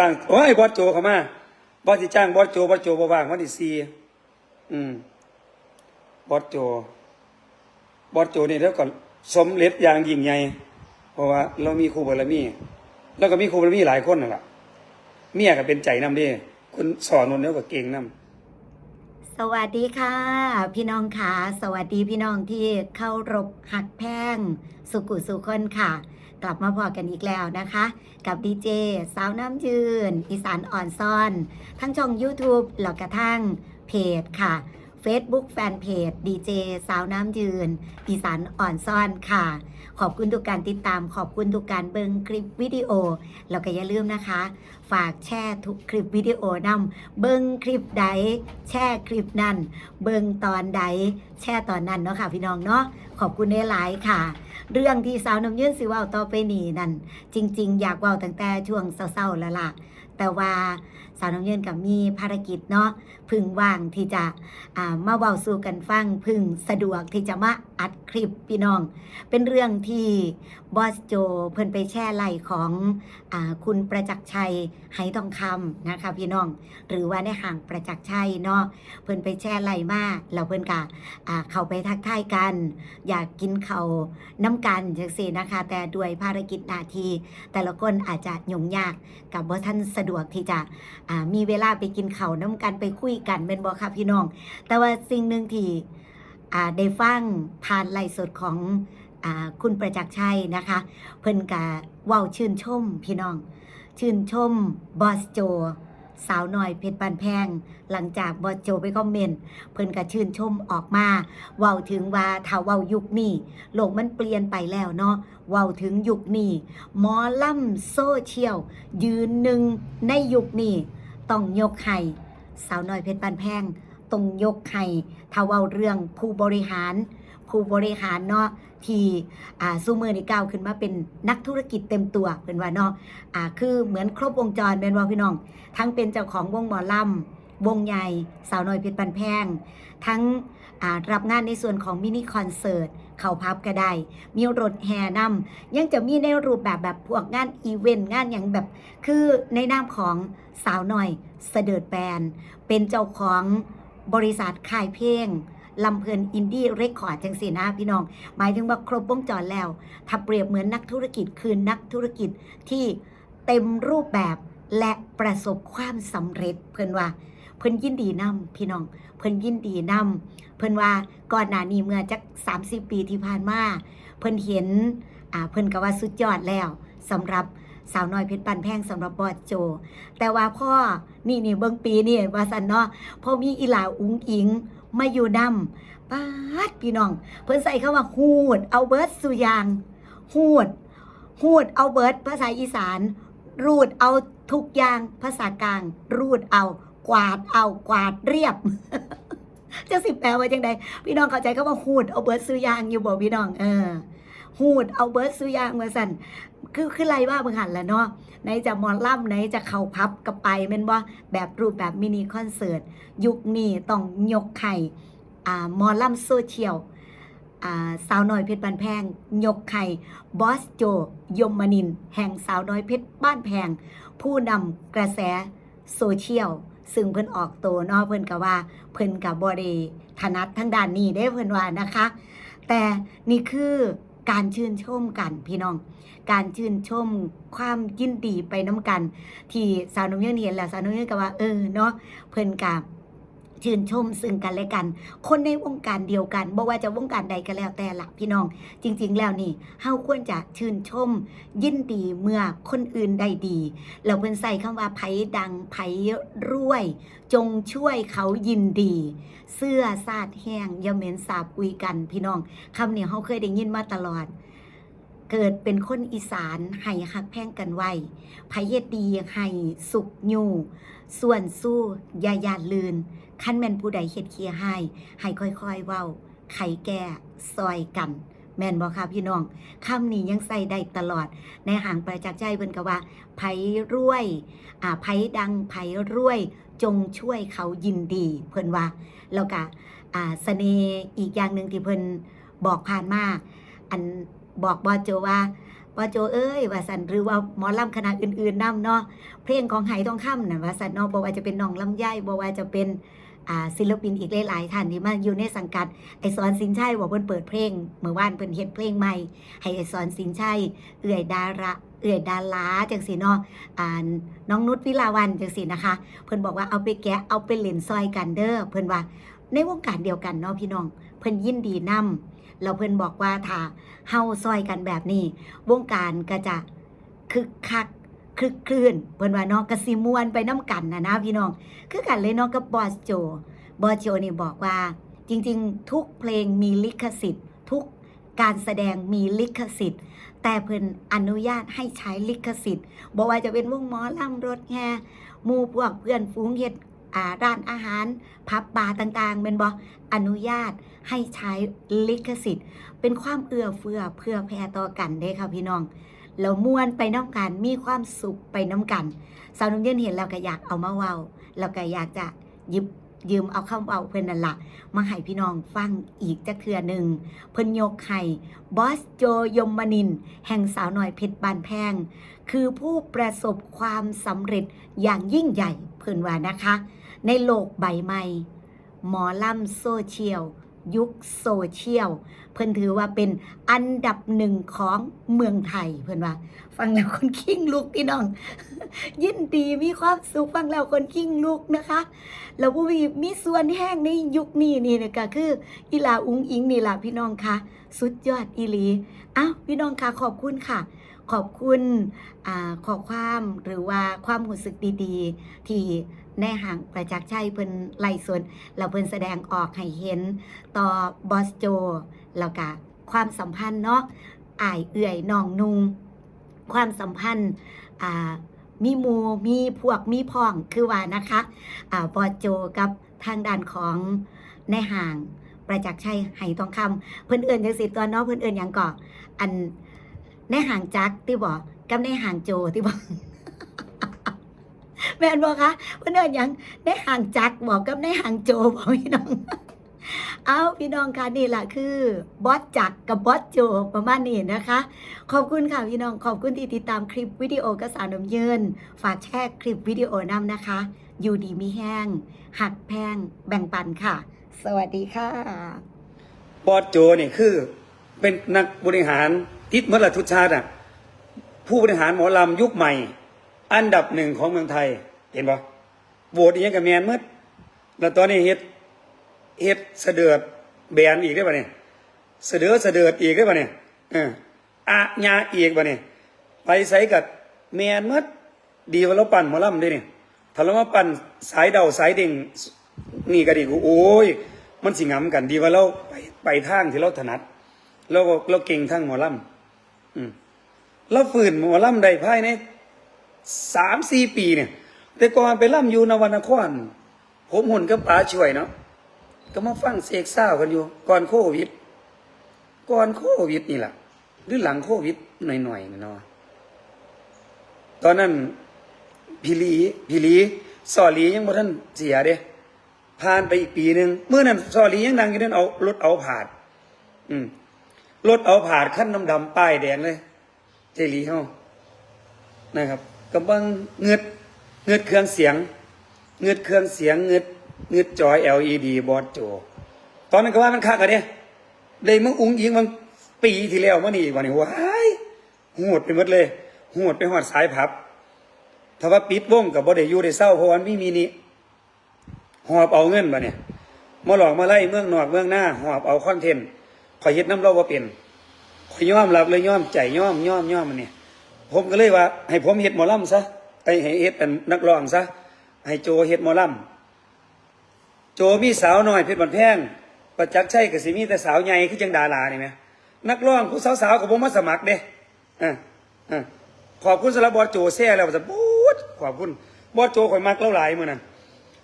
จ้างโอ้ยบอสโจเข้ามาบอสที่จ้างบอสโจบอสโจบ่ว่างวันที่สี่อืมบอสโจบอสโจนี่แล้วก็สมเร็จอย่างยิ่งใหญ่เพราะว่าเรามีครูบารมีแล้วก็มีครูบารมีหลายคนนั่นแหละเมียก็เป็นใจนำเด้คนสอนนนแล้วก็เก่งนำสวัสดีค่ะ พี่น้องค่ะ สวัสดีพี่น้องที่เข้ารบหักแพงสุกุสุคนค่ะ กลับมาพอกันอีกแล้วนะคะ กับดีเจสาวน้ำยืน อีสานอ่อนซ่อน ทั้งช่อง YouTube แล้วกระทั่งเพจค่ะ Facebook แฟนเพจดีเจสาวน้ำยืน อีสานอ่อนซ่อนค่ะ ขอบคุณทุกการติดตาม ขอบคุณทุกการเบิงคลิปวิดีโอ แล้วก็อย่าลืมนะคะ ฝากแชร์ทุกคลิปวิดีโอนำเบิงคลิปใด แชร์คลิปนั้น เบิงตอนใด แชร์ตอนนั้นเนาะค่ะพี่น้องเนาะ ขอบคุณได้หลายค่ะ เรื่องที่สาวน้ำยืนสิเว่าต่อไปนี่นั่นจริง ๆ อยากเว่าตั้งแต่ช่วงเศร้าๆแล้วล่ะ แต่ว่าสาวน้ำยืนกับมีภารกิจเนาะพึงว่างที่จะามาเว้าสู่กันฟังพึงสะดวกที่จะมาอัดคลิปพี่น้อง เป็นเรื่องที่บอสโจเพิ่นไปแช่ไหลของอคุณประจักษ์ชัยไหทองคำนะคะพี่น้อง หรือว่าในห่างประจักษ์ชัยเนาะเพิ่นไปแช่ไหลมาแล้วเพิ่นกะเขาไปทักทายกัน อยากกินเขาน้ำกันจังซี่นะคะ แต่ด้วยภารกิจหนาทีแต่ละคนอาจจะยุ่งยากกับบ่ท่านสะดวกที่จะมีเวลาไปกินเขาน้ำกันไปคุยกันเป็นบอค่ะพี่น้อง แต่ว่าสิ่งหนึ่งที่ได้ฟังผ่านไลฟ์สดของอคุณประจักษ์ชัยนะคะ เพิ่นกะว้าชื่นชมพี่น้อง ชื่นชมบอสโจ สาวน้อยเพชรบานแพง หลังจากบอสโจไปคอมเมนต์เพิ่นก็ชื่นชมออกมาเว้าถึงว่าถ้าเว้ายุคนี้โลกมันเปลี่ยนไปแล้วเนาะเว้าถึงยุคนี้หมอล่ำโซเชียล ยืนหนึ่งในยุคนี้ต้องยกให้สาวน้อยเพชรบานแพงต้องยกให้ถ้าเว้าเรื่องผู้บริหาร ผู้บริหารเนาะที่อ่าซูเมอร์นี่ก้าวขึ้นมาเป็นนักธุรกิจเต็มตัวเป็นว่าเนาะอ่าคือเหมือนครบวงจรเป็นว่าพี่น้อง ทั้งเป็นเจ้าของวงหมอลำวงใหญ่สาวน้อยเพชรปันแพง ทั้งรับงานในส่วนของมินิคอนเสิร์ตเขาพับก็ได้ มีรถแห่นำยังจะมีในรูปแบบแบบพวกงานอีเวนต์งานอย่างแบบ คือในนามของสาวน้อยเสดิร์ดแบนเป็นเจ้าของบริษัทค่ายเพลง ลำเพลินอินดี้เรคคอร์ดจังสีนะพี่น้อง หมายถึงว่าครบวงจรแล้ว ถ้าเปรียบเหมือนนักธุรกิจคือนักธุรกิจที่เต็มรูปแบบและประสบความสำเร็จเพิ่นว่าเพิ่นยินดีนำพี่น้อง เพิ่นยินดีนำเพิ่นว่าก่อนหน้านี้เมื่อจัก30 ปีที่ผ่านมาเพิ่นเห็นอ่าเพิ่นก็ว่าสุดยอดแล้วสำหรับสาวน้อยเพชรปันแพงสำหรับบอดโจ แต่ว่าพ่อนี่นี่เบิ่งปีนี่ว่าสันเนาะพ่อมีอีหลาอุ้งอิง มาอยู่นำป้าดพี่น้อง เพิ่นใส่คาว่าฮูดเอาเบิร์ดสุยางฮูดฮูดเอาเบิร์ดภาษาอีสาน รูดเอาทุกอย่างภาษากลาง รูดเอา กวาดเอากวาดเรียบจะสิแปลว่าจังใดพี่น้องเข้าใจก็ว่าฮูดเอาเบิร์ดซื้อยางอยู่บ่พี่น้องเออฮูดเอาเบิร์ดซื้อยางมาสั่น คือคือไรว่าบางหันแหล้วเนาะไหนจะมอล่ำไหนจะเข้าพับกับไปแม่นบ่าแบบรูปแบบมินิคอนเสิร์ตยุคนี้ต้องยกไข่อ่าหมอล่ำโซเชียลสาวน้อยเพชรบ้านแพง ยกไข่บอสโจ ยมมนิน แห่งสาวน้อยเพชรบ้านแพง ผู้นำกระแสโซเชียล ซึ่งเพิ่นออกตัวนาะเพิ่นก็ว่า เพิ่นกับบริถนัดทั้งด้านนี้ได้เพิ่นว่านะคะ แต่นี่คือ การชื่นชมกันพี่น้อง การชื่นชมความยินดีไปน้ำกัน ที่สาวนุ่มเยืนเห็นแล้วสาวนุ่มเยืนก็ว่าเออเนาะเพิ่นกับ ชื่นชมซึ่งกันและกัน คนในวงการเดียวกันบ่ว่าจะวงการใดก็แล้วแต่ละพี่น้อง จริง ๆ แล้วนี่เฮาควรจะชื่นชม ยินดีเมื่อคนอื่นได้ดีแล้วเพิ่นใส่คำว่าไผดังไผรวย จงช่วยเขายินดี เสื้อซาดแห้งย่าเหม็นสาบอุยกัน พี่น้องคำนี้เฮาเคยได้ยินมาตลอดเกิดเป็นคนอีสานให้ฮักแพ่งกันไว้ไผเฮ็ดดีให้สุขอยู่ ส่วนสู้ย่ายาลืน ขั้นแม่นผู้ใดเฮ็ดเคียให้ให้ค่อยๆเว้า ไขแก้ซอยกัน แม่นบ่ค่ะพี่น้องคำนี้ยังใส่ได้ตลอด ในห่างประจักษ์ใจเพิ่นก็ว่าไผรวยอ่าไผดังไผรวย จงช่วยเขายินดี เพิ่นว่า แล้วก็อ่าเสน่ห์อีกอย่างหนึ่งที่เพิ่นบอกผ่านมาอันบอกบอโจว่าบอโจเอ้ยว่าสันหรือว่าหมอลำคณะอื่นๆนํเนาะเพลงของไหทองคำน่ะว่าสันเนาะบ่ว่าจะเป็นน้องลำไยบ่ว่าจะเป็น ศิลปินอีกหลายๆท่านที่มาอยู่ในสังกัดไอสอนสินชัยบอกเพิ่นเปิดเพลงเมื่อวานเพิ่นเฮ็ดเพลงใหม่ให้ไอสอนสินชัยเอื่อยดาราเอื่อยดาราจังซี่เนาะอ่าน้องนุชวิลาวันจังซี่นะคะ เพิ่นบอกว่าเอาไปแกะเอาไปเล่นซอยกันเด้อเพิ่นว่าในวงการเดียวกันเนาะพี่น้อง เพิ่นยินดีนํแล้วเพิ่นบอกว่าถ้าเฮาซอยกันแบบนี้ วงการก็จะคึกคัก คลึกคลื่นเพิ่นว่าเนาะกสิมวนไปน้ำกันนะนะพี่น้อง คือกันเลยเนาะกับบอสโจ บอสโจนี่บอกว่า จริง ๆ ทุกเพลงมีลิขสิทธิ์ ทุกการแสดงมีลิขสิทธิ์ แต่เพิ่นอนุญาตให้ใช้ลิขสิทธิ์บอกว่าจะเป็นวงหมอลำรถแห่หมู่พวกเพื่อนฝูงเฮ็ดอ่าร้านอาหารพับบาร์ต่างๆเป็นบออนุญาตให้ใช้ลิขสิทธิ์ เป็นความเอื้อเฟื้อเพื่อแพร่ต่อกันเด้ค่ะพี่น้อง แล้วม่วนไปน้ำกันมีความสุขไปน้ำกันสาวนุ่มเย็นเห็นแล้วก็อยากเอามาเว้าแล้วก็อยากจะยิบยืมเอาคำเว้าเพิ่นนั่นละมาให้พี่น้องฟังอีกจักเทื่อหนึ่งเพิ่นยกให้บอสโจยมนิน แห่งสาวหน่อยเพชรบานแพง คือผู้ประสบความสำเร็จอย่างยิ่งใหญ่เพิ่นว่านะคะ ในโลกใบใหม่ หมอลำโซเชียล ยุคโซเชียล เพิ่นถือว่าเป็นอันดับหนึ่งของเมืองไทยเพิ่นว่า ฟังแล้วคนคิงลุกพี่น้อง ยินดีมีความสุขฟังแล้วคนคิงลุกนะคะ แล้วผู้มีมีส่วนแห้งในยุคนี้นี่เนี่ยก็คืออีลาอุงอิงนี่ล่ะพี่น้องคะสุดยอดอีลีอ้าวพี่น้องคะขอบคุณค่ะ ขอบคุณอขอความหรือว่าความรู้สึกดีๆ ที่ในห่างประจักษ์ชัยเพิ่นไล่สวนแล้วเพิ่นแสดงออกให้เห็นต่อบอสโจ แล้วก็ความสัมพันธ์เนาะอายเอื่อยน้องนุง ความสัมพันธ์อ่ามีมูมีพวกมีพ้องคือว่านะคะอ่าบอสโจกับทางด้านของในห่างประจักษ์ชัยไหทองคำเพิ่นเอื่นจังสิตัวเนาะเพิ่นเอื่นหยังก่ออัน ในห่างจักที่บอกกับในห่างโจที่บอกแม่นบอกคะเพิ่นเอื่นหยังในห่างจักบอกกับในห่างโจบอกพี่น้อง เอาพี่น้องคะนี่แหละคือบอสจักกับบอสโจประมาณนี้นะคะ ขอบคุณค่ะพี่น้องขอบคุณที่ติดตามคลิปวิดีโอกระสาน้ำเยินฝากแชร์คลิปวิดีโอนำนะคะ อยู่ดีมีแห้ง หักแพงแบ่งปันค่ะ สวัสดีค่ะบอสโจนี่คือเป็นนักบริหาร ทิศเมื่อละทุกชาติอะผู้บริหารหมอลำยุคใหม่ อันดับหนึ่งของเมืองไทย เห็นปะโหวตอีกอย่างกับแมนมืดแล้วตอนนี้เฮ็ดเฮ็ดเสดือดแบนอีกได้ปะเนี่ยเสดือดเสดือดอีกได้ปะเนี่ยเอออะญาอีกปะเนี่ยไปใส่กับแมนมืดดีว่าเราปั่นหมอลำด้วยเนี่ยถ้าเรามาปั่นสายเดาสายดิ่งนี่ก็ดีกูโอ้ยมันสิงำกันดีว่าเราไปไปทางที่เราถนัดเราก็เราเก่งทางหมอลำ อืมเราฝืนหมอล่ำได้ภายในสามสี่ปีเนี่ย แต่ก่อนไปล่ำอยู่นวนคร ผมหุ่นกับป๋าช่วยเนาะก็มาฟังเสกเศร้ากันอยู่ ก่อนโควิด ก่อนโควิดนี่แหละหรือหลังโควิดหน่อยๆเนาะตอนนั้นพี่ลีพี่ลีสอลียังบ่ท่านเสียเด้ผ่านไปอีกปีหนึ่งเมื่อนั้นซอลียังดังอยู่นั่นเอารถเอาผาด อืม รถเอาผาดขั้นน้ำดำป้ายแดงเลย เจลีเฮานะครับกำลังเงืดเงืดเครื่องเสียง เงืดเครื่องเสียงเงืดเงืดจอย LED บอสโจ ตอนนั้นก็ว่ามันคักอะเนี่ยได้มึงอุ้งยิงมันปีที่แล้วมานี่วันนี้ว้ายหดไปหมดเลยหดไปหอดสายพับถ้าว่าปิดวงกับบ่ได้อยู่ได้เศร้าเพราะวันไม่มีนี้หอบเอาเงินมาเนี่ยมาหลอกมาไล่เมืองนอกเมืองหน้าหอบเอาคอนเทนต์ ขอยเฮ็ดน้ำเราว่าเป็นขอยยอมรับเลยยอมใจยอมยอมยอมมันเนี่ยผมก็เลยว่า ให้ผมเฮ็ดหมอลำซะไอ้ให้เฮ็ดเป็นนักร้องซะให้โจเฮ็ดหมอลำโจมีสาวน้อยเพชรบันแพงประจักษ์ใชัยกับสิมีแต่สาวใหญ่คือจังดารานี่ไหมนักร้องผู้สาวๆกับผมมาสมัครเด้อ่าอ่าขอบคุณสำหรับบอสโจแซ่แล้วจะบูดขอบคุณบอสโจข่อยมักเล่าหลายมือนั้น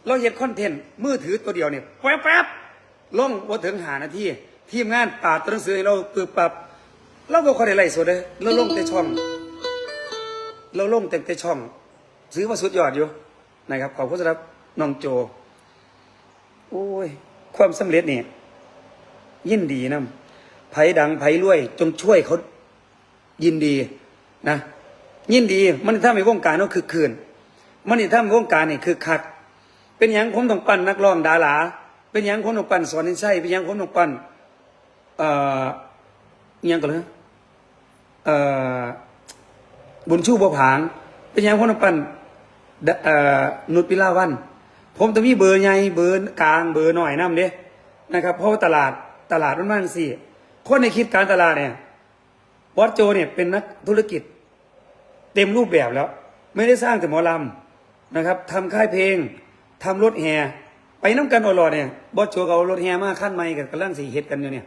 เราเห็นคอนเทนต์มือถือตัวเดียวเนี่ยแป๊บๆลงว่าถึงหานาที ทีมงานปาดตัวหนังสือให้เราปึบปับเราก็คอยได้ไล่สดเลยเราลงแต่ช่อง เราลงแต่แต่ช่อง ซื้อมาสุดยอดอยู่นะครับขอบคุณสำหรับน้องโจ โอ้ย ความสำเร็จนี่ยินดีนะไผดังไผรวย จงช่วยเขายินดีนะ ยินดีมันถ้าไม่วงการก็คือคืน มันถ้าไม่วงการนี่คือคัก เป็นอย่างผมต้องปั้นนักร้องดาราเป็นอย่างผมต้องปั้นสอนนิสัยเป็นอย่างผมต้องปั้น เอ่อยังกันเลยเอ่อบุญชูบัวผางเป็นย่างผมต้องปั้นดเอ่อนุชปิลาวัน ผมต้องมีเบอร์ใหญ่เบอร์กลางเบอร์หน่อยน้ำเด้นะครับ เพราะว่าตลาดตลาดมันมากสี่คนในคิดการตลาดเนี่ยบอสโจเนี่ยเป็นนักธุรกิจ เต็มรูปแบบแล้ว ไม่ได้สร้างแต่หมอลำนะครับทำค่ายเพลงทำรถแห่ไปน้ำกันอลอดเนี่ยบอสโจเอารถแห่มาขั้นใหม่กับกำลังสีเฮ็ดกันอยู่เนี่ย